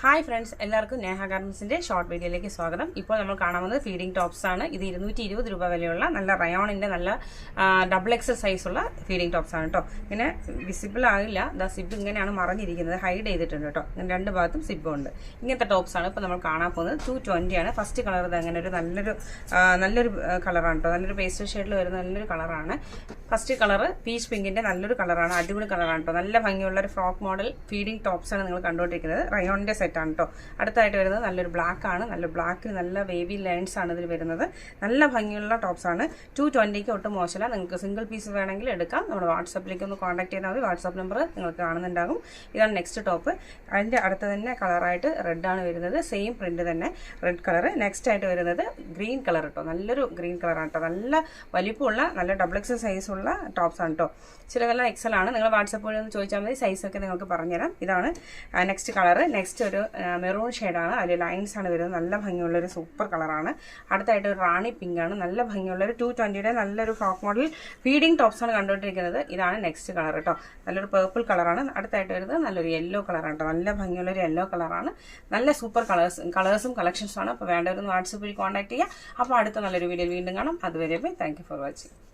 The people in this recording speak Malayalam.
ഹായ് ഫ്രണ്ട്സ് എല്ലാവർക്കും നേഹ ഗാർമെൻസിന്റെ ഷോർട്ട് വീഡിയോയിലേക്ക് സ്വാഗതം. ഇപ്പോൾ നമ്മൾ കാണാൻ വന്നത് ഫീഡിംഗ് ടോപ്സ് ആണ്. ഇത് ഇരുന്നൂറ്റി ഇരുപത് രൂപ വിലയുള്ള നല്ല റയോണിന്റെ നല്ല ഡബിൾ എക്സൽ സൈസ് ഉള്ള ഫീഡിംഗ് ടോപ്സ് ആണ് കേട്ടോ ഇങ്ങനെ വിസിബിൾ ആകില്ല ദാ സിബ് ഇങ്ങനെയാണ് മറഞ്ഞിരിക്കുന്നത്. ഹൈഡ് ചെയ്തിട്ടുണ്ട് കേട്ടോ ഇങ്ങനെ രണ്ട് ഭാഗത്തും സിബ് ഉണ്ട്. ഇങ്ങനത്തെ ടോപ്സ് ആണ് ഇപ്പോൾ നമ്മൾ കാണാൻ പോകുന്നത്. ടു ട്വന്റി ആണ്. ഫസ്റ്റ് കളർ അങ്ങനെ ഒരു നല്ലൊരു നല്ലൊരു കളറാണ് കേട്ടോ നല്ലൊരു പേസ്റ്റൽ ഷെയ്ഡിൽ വരുന്ന നല്ലൊരു കളറാണ് ഫസ്റ്റ് കളർ പീച്ച് പിങ്കിന്റെ നല്ലൊരു കളറാണ് അടിപൊളി കളറാണ് കേട്ടോ നല്ല ഭംഗിയുള്ള ഒരു ഫ്രോക്ക് മോഡൽ ഫീഡിംഗ് ടോപ്സ് ആണ് നിങ്ങൾ കണ്ടുകൊണ്ടിരിക്കുന്നത്. റയോണിന്റെ സെറ്റാണ് കേട്ടോ അടുത്തായിട്ട് വരുന്നത് നല്ലൊരു ബ്ലാക്ക് ആണ്. നല്ല ബ്ലാക്കിൽ നല്ല വേവി ലൈൻസ് ആണ് ഇതിൽ വരുന്നത്. നല്ല ഭംഗിയുള്ള ടോപ്സ് ആണ്. ടു ട്വന്റിക്ക് ഒട്ടും മോശമില്ല. നിങ്ങൾക്ക് സിംഗിൾ പീസ് വേണമെങ്കിൽ എടുക്കാം. നമ്മുടെ വാട്സപ്പിലേക്ക് ഒന്ന് കോൺടാക്ട് ചെയ്താൽ മതി. വാട്സപ്പ് നമ്പർ നിങ്ങൾക്ക് കാണുന്നുണ്ടാകും. ഇതാണ് നെക്സ്റ്റ് ടോപ്പ് അതിന്റെ അടുത്ത് തന്നെ കളറായിട്ട് റെഡ് ആണ് വരുന്നത്. സെയിം പ്രിന്റ് തന്നെ. റെഡ് കളർ നെക്സ്റ്റ് ആയിട്ട് വരുന്നത് ഗ്രീൻ കളർ കേട്ടോ നല്ലൊരു ഗ്രീൻ കളറാണ് കേട്ടോ നല്ല വലിപ്പമുള്ള നല്ല ഡബിൾ എക്സ് സൈസ് ടോപ്സ് ആണ് കേട്ടോ ചിലതെല്ലാം എക്സൽ ആണ്. നിങ്ങൾ വാട്സപ്പ് വഴി ഒന്ന് ചോദിച്ചാൽ മതി. സൈസൊക്കെ നിങ്ങൾക്ക് പറഞ്ഞുതരാം. ഇതാണ് നെക്സ്റ്റ് കളർ നെക്സ്റ്റ് ഒരു മെറൂൺ ഷെയ്ഡാണ് അതിൽ ലൈൻസ് ആണ് വരുന്നത്. നല്ല ഭംഗിയുള്ള ഒരു സൂപ്പർ കളറാണ് അടുത്തായിട്ട് ഒരു റാണി പിങ്ക് ആണ്. നല്ല ഭംഗിയുള്ള ഒരു ടു ട്വന്റിയുടെ നല്ലൊരു ഫ്രോക്ക് മോഡൽ ഫീഡിങ് ടോപ്സ് ആണ് കണ്ടുകൊണ്ടിരിക്കുന്നത്. ഇതാണ് നെക്സ്റ്റ് കളർ കേട്ടോ നല്ലൊരു പേർപ്പിൾ കളറാണ് അടുത്തായിട്ട് വരുന്നത് നല്ലൊരു യെല്ലോ കളറാണ് കേട്ടോ നല്ല ഭംഗിയുള്ള ഒരു യെല്ലോ കളറാണ് നല്ല സൂപ്പർ കളേഴ്സ് കളേഴ്സും കളക്ഷൻസും ആണ്. അപ്പോൾ വേണ്ടവരൊന്ന് വാട്സപ്പ് വഴി കോൺടാക്ട് ചെയ്യുക അപ്പോൾ അടുത്ത നല്ലൊരു വീഡിയോ വീണ്ടും കാണാം. അതുവരെ ബൈ. Thank for watching